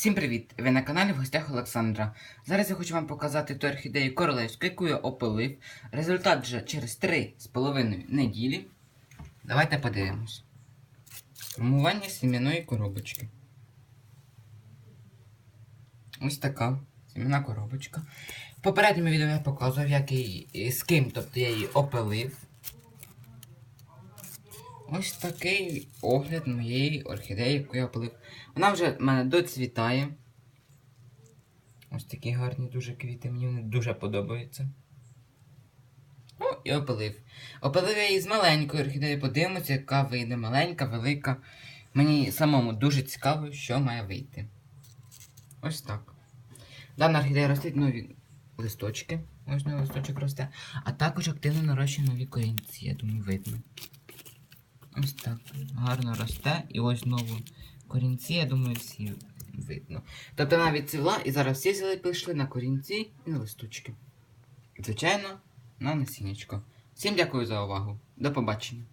Всім привіт! Ви на каналі в гостях Олександра. Зараз я хочу вам показати ту орхідею королевську, яку я опилив. Результат вже через 3,5 неділі. Давайте подивимось. Формування сім'яної коробочки. Ось така сім'яна коробочка. В попередньому відео я показував, як її, з ким, тобто я її опилив. Ось такий огляд моєї орхідеї, яку я опилив. Вона вже в мене доцвітає. Ось такі гарні дуже квіти, мені вони дуже подобаються. Ну, і опилив. Опилив я її з маленької орхідеї, подивимося, яка вийде маленька, велика. Мені самому дуже цікаво, що має вийти. Ось так. Дана орхідея ростить нові листочки. Ось новий листочок росте. А також активно нарощує нові корінці, я думаю, видно. Ось так. Гарно росте. І ось знову корінці, я думаю, всі видно. Тобто навіть цвіла, і зараз всі зіли пішли на корінці і на листочки. Звичайно, на насіннячко. Всім дякую за увагу. До побачення.